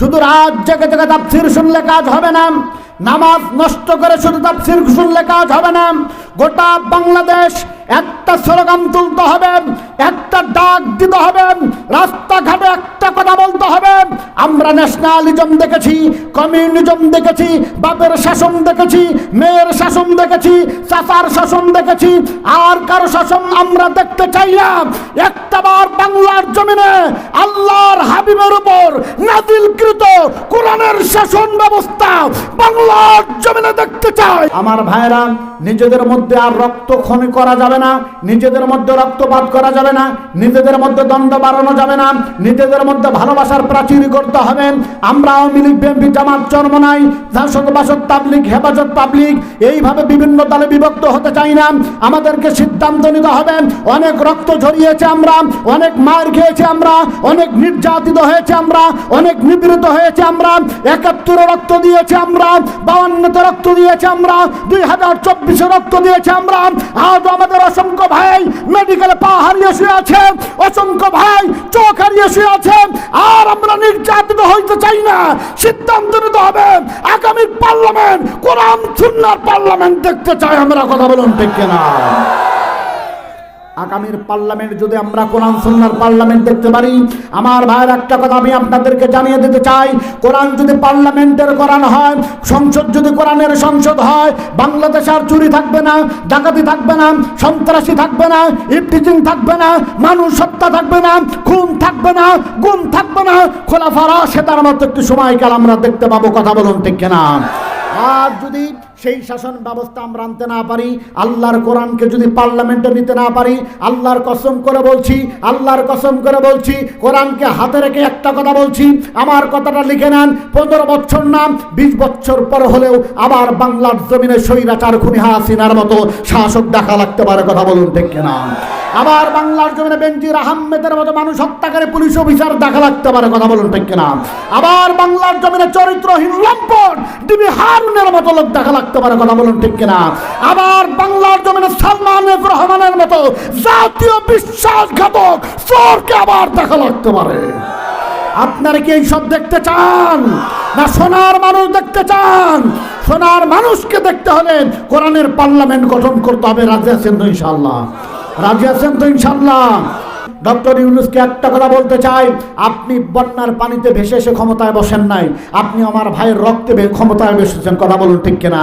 শুধু রাত জেগে জেগে তাফসির শুনলে কাজ হবে না। নামাজ নষ্ট করে শুধু তাফসির শুনলে কাজ হবে না। গোটা বাংলাদেশ একটা স্লোগান তুলতে হবে, একটা ডাক দিতে হবে, রাস্তাঘাটে একটা কথা বলতে হবে। আমরা ন্যাশনালিজম দেখেছি কমিউনিজম দেখেছি, বাপের শাসন দেখেছি, মেয়ের শাসন দেখেছি, চাচার শাসন দেখেছি। আর কারও শাসন আমরা দেখতে চাই না। একটা বার বাংলার জমিনে আল্লাহর হাবিবের উপর নাজিলকৃত কোরআনের শাসন ব্যবস্থা বাংলার জমিনে দেখতে চাই। আমার ভাইরা নিজেদের মধ্যে আর রক্ত খনি করা যাবে না, নিজেদের মধ্যে রক্তপাত করা যাবে না, নিজেদের মধ্যে দ্বন্দ্ব বাড়ানো যাবে না, নিজেদের মধ্যে ভালোবাসার প্রাচীর করতে হবে। আমরা আওয়ামী লীগ, বিএনপি, জামাত নাই তাবলিক হেফাজত পাবলিক এইভাবে বিভিন্ন দলে বিভক্ত হতে চাই না। আমাদেরকে সিদ্ধান্ত নিতে হবে। অনেক রক্ত ঝরিয়েছে আমরা, অনেক মার খেয়েছি আমরা, অনেক নির্যাতিত হয়েছে আমরা অনেক নিপীড়িত হয়েছে আমরা। একাত্তরে রক্ত দিয়েছি আমরা। বাউান্নতে রক্ত দিয়েছি আমরা। দুই হাজার চব্বিশে রক্ত দিয়েছি আমরা। আজ আমাদের অসংখ্য ভাই মেডিকেলে পা হারিয়ে শুয়ে আছে। অসংখ্য ভাই চোখ হারিয়ে শুয়ে আছে। আর আমরা নির্যাতিত হইতে চাই না। সিদ্ধান্ত নিতে হবে। আগামী পার্লামেন্ট, কোরআন, সুন্নার পার্লামেন্ট দেখতে চাই। আমরা কথা বলুন ঠিক কিনা? আগামীর পার্লামেন্ট যদি আমরা কোরআন সুন্নার পার্লামেন্ট দেখতে পারি, আমার ভাইয়ের একটা কথা আমি আপনাদেরকে জানিয়ে দিতে চাই। কোরআন যদি পার্লামেন্টের কোরআন হয়, সংসদ যদি কোরআনের সংসদ হয়, বাংলাদেশ আর চুরি থাকবে না, ডাকাতি থাকবে না, সন্ত্রাসী থাকবে না, ইফটিজিং থাকবে না, মানুষ হত্যা থাকবে না, খুন থাকবে না, গুম থাকবে না খোলা ফারা সেটার মতো একটু সময়কাল আমরা দেখতে পাবো, কথা বলুন ঠিক কিনা? আর যদি সেই শাসন ব্যবস্থা আমরা আনতে না পারি, আল্লাহর কোরআনকে যদি পার্লামেন্টে নিতে না পারি, আল্লাহর কসম করে বলছি, আল্লাহর কসম করে বলছি, কোরআনকে হাতে রেখে একটা কথা বলছি, আমার কথাটা লিখে নেন, পনেরো বছর না, বিশ বছর পর হলেও আবার বাংলার জমিনে স্বৈরাচার খুনি হাসিনার মতো শাসক দেখা লাগতে পারে, কথা বলুন ঠিক কিনা? আবার বাংলার জমিনে বেঞ্জির আহমেদের মতো মানুষ হত্যাকারী পুলিশ অফিসার দেখা লাগতে পারে, কথা বলুন ঠিক কিনা? আবার বাংলার জমিনে চরিত্রহীন লম্পট ডিবি হারুনের মতো লোক দেখা লাগতে পারে, কথা বলুন ঠিক কিনা? আবার বাংলার জমিনে সালমান রহমানের মতো জাতীয় বিশ্বাসঘাতক চোরকে আবার দেখা লাগতে পারে। আপনারা কি এইসব দেখতে চান? না সোনার মানুষ দেখতে চান? সোনার মানুষকে দেখতে হলে কোরআনের পার্লামেন্ট গঠন করতে হবে, রাজি আছেন ইনশাল্লাহ রাজি আছেন তো ইনশাল্লাহ ডক্টর ইউনুসকে একটা কথা বলতে চাই, আপনি বন্যার পানিতে ভেসে এসে ক্ষমতায় বসেন নাই। আপনি আমার ভাইয়ের রক্তে ক্ষমতায় বসেছেন, কথা বলুন ঠিক কিনা?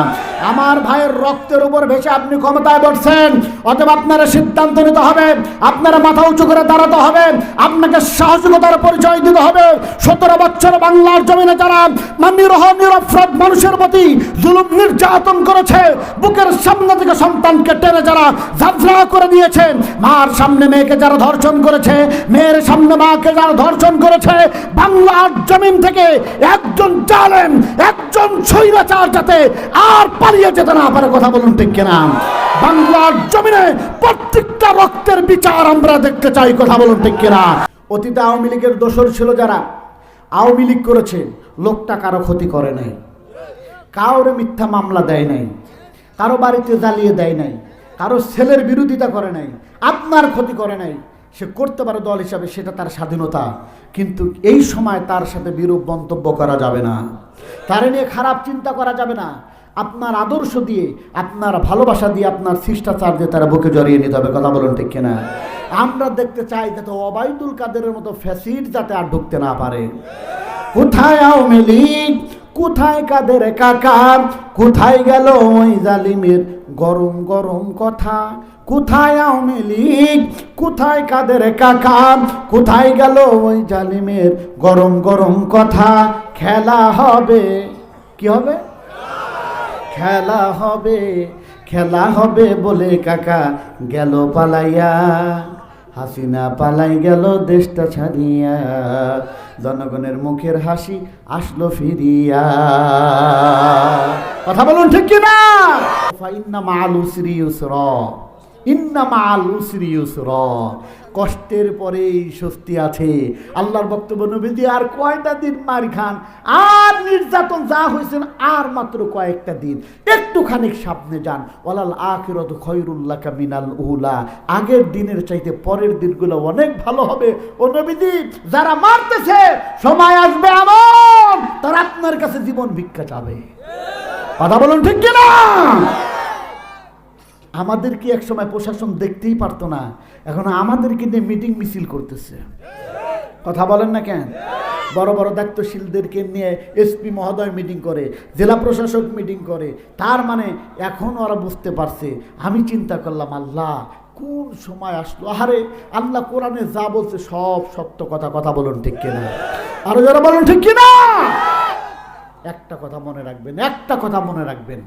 আমার ভাইয়ের রক্তের উপর ভেসে আপনি ক্ষমতায় বসছেন অতএব আপনারা সিদ্ধান্ত নিতে হবে, আপনারা মাথা উঁচু করে দাঁড়াতে হবে, আপনাকে সাহসিকতার পরিচয় দিতে হবে। সতেরো বছর বাংলার জমিনে যারা নিরহ নিরফরাদ মানুষের প্রতি জুলুম, নির্যাতন করেছে, বুকের সামনে থেকে সন্তানকে টেনে যারা ঝাঁঝরা করে দিয়েছেন মার সামনে মেয়েকে যারা ধর্ষণ করেছে, মেয়ের সামনে মাকে যারা ধর্ষণ করেছে, বাংলার জমিন থেকে একজন জালেন একজন স্বৈরাচার যাতে আর পালিয়ে যেতে না পারে, কথা বলুন ঠিক কিনা? বাংলার জমিনে প্রত্যেকটা রক্তের বিচার আমরা দেখতে চাই, কথা বলুন ঠিক কিনা? অতীতে আওয়ামী লীগের দোষর ছিল যারা, আওয়ামী লীগ করেছে, লোকটা কারও ক্ষতি করে নাই কারোর মিথ্যা মামলা দেয় নাই, কারও বাড়িতে জ্বালিয়ে দেয় নাই, কারও ছেলের বিরোধিতা করে নাই, আপনার ক্ষতি করে নাই সে করতে পারে দল হিসাবে, সেটা তার স্বাধীনতা। কিন্তু এই সময় তার সাথে বিরূপ মন্তব্য করা যাবে না। তার নিয়ে খারাপ চিন্তা করা যাবে না। আপনার আদর্শ দিয়ে, আপনার ভালোবাসা দিয়ে, আপনার শিষ্টাচার দিয়ে তারা বুকে জড়িয়ে নিতে হবে। কথা বলুন ঠিক কিনা? আমরা দেখতে চাই যাতে অবায়দুল কাদেরের মতো ফ্যাসিড যাতে আর ঢুকতে না পারে। কোথায় আওয়ামী লীগ? কোথায় কাদের কাকা? কোথায় গেল ওই জালিমের গরম গরম কথা? কোথায় আওয়ামী লীগ? কোথায় কাদের কাকা? কোথায় গেল ওই জালিমের গরম গরম কথা? খেলা হবে। কি হবে? খেলা হবে। খেলা হবে বলে কাকা গেল পালাইয়া। হাসিনা পালাই গেল দেশটা ছাড়িয়া। জনগণের মুখের হাসি আসলো ফিরিয়া। কথা বলুন ঠিক কিনা? ইন্না মাল উসরি ইউসরা। ইন্না মাল উসরি ইউসরা। কষ্টের পরেই স্বস্তি আছে। আল্লাহর বক্তব্য নবীদি আর কয়টা দিন মার খান আর নির্যাতন যা হয়েছেন আর মাত্র কয়েকটা দিন। একটুখানি সামনে যান। ওলাল আখিরত খৈরুল্লাহ মিনাল উহুলা আগের দিনের চাইতে পরের দিনগুলো অনেক ভালো হবে। ও নবীদি যারা মারতেছে, সময় আসবে আমার তারা আপনার কাছে জীবন ভিক্ষা চাবে। কথা বলুন ঠিক কিনা? আমাদেরকে এক সময় প্রশাসন দেখতেই পারতো না। এখন আমাদেরকে নিয়ে মিটিং মিছিল করতেছে। কথা বলেন না কেন? বড় বড় দায়িত্বশীলদেরকে নিয়ে এসপি মহোদয় মিটিং করে, জেলা প্রশাসক মিটিং করে। তার মানে এখন ওরা বুঝতে পারছে। আমি চিন্তা করলাম, আল্লাহ, কোন সময় আসলো? আরে আল্লাহ কোরআনে যা বলছে সব সত্য কথা কথা বলুন ঠিক কিনা? আরও যারা বলুন ঠিক কিনা? একটা কথা মনে রাখবেন, একটা কথা মনে রাখবেন।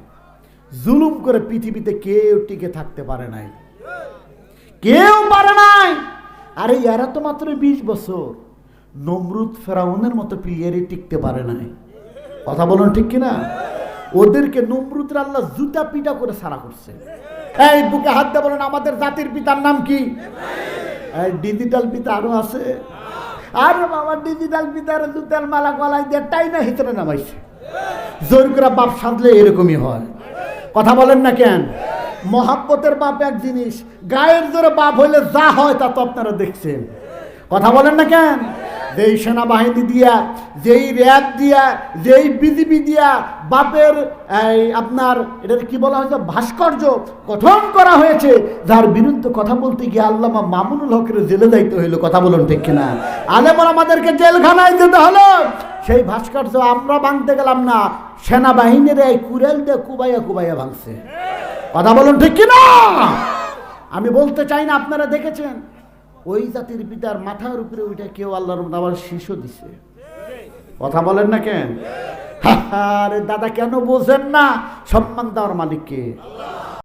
জুলুম করে পৃথিবীতে কেউ টিকে থাকতে পারে নাই। কেউ পারে নাই। আরে এরা তো মাত্র বিশ বছর। নমরুদ ফেরাউনের মতো প্লেয়ারই টিকতে পারে নাই। কথা বলুন ঠিক কিনা? ওদেরকে নমরুদ আল্লাহ জুতা পিটা করে সারা করছে। এই বুকে হাত দিয়ে বলেন, আমাদের জাতির পিতার নাম কি? ডিজিটাল পিতা আরও আছে। আর বাবা, ডিজিটাল পিতার জুতার মালা গলায় দিয়ে টাইনা হিতরে নামাইছে। জোর করে বাপ সাজলে এরকমই হয়। কথা বলেন না কেন? মহাব্বতের বাপ এক জিনিস, গায়ের জোরে বাপ হইলে যা হয় তা তো আপনারা দেখছেন। কথা বলেন না কেন? যেই সেনাবাহিনী দিয়া, যেই র্যাব দিয়া, যেই বিজিবি দিয়া বাপের, এই আপনার, এটার কি বলা হয়েছে, ভাস্কর্য গঠন করা হয়েছে, যার বিরুদ্ধে কথা বলতে গিয়ে আল্লামা মামুনুল হকের জেলে যাইতে হইল, কথা বলুন ঠিক কিনা? আলেমর আমাদেরকে জেলখানায় যেতে হলো। সেই ভাস্কর্য আমরা ভাঙতে গেলাম না, সেনাবাহিনীর এই কুরেল দিয়ে কুবাইয়া কুবাইয়া ভাঙছে। কথা বলুন ঠিক কিনা? আমি বলতে চাই না, আপনারা দেখেছেন ওই জাতির পিতার মাথার উপরে ওইটা কেউ আল্লাহর আবার শিশু দিছে। কথা বলেন না কেন? আরে দাদা কেন বোঝেন না? সম্মান দেওয়ার মালিককে।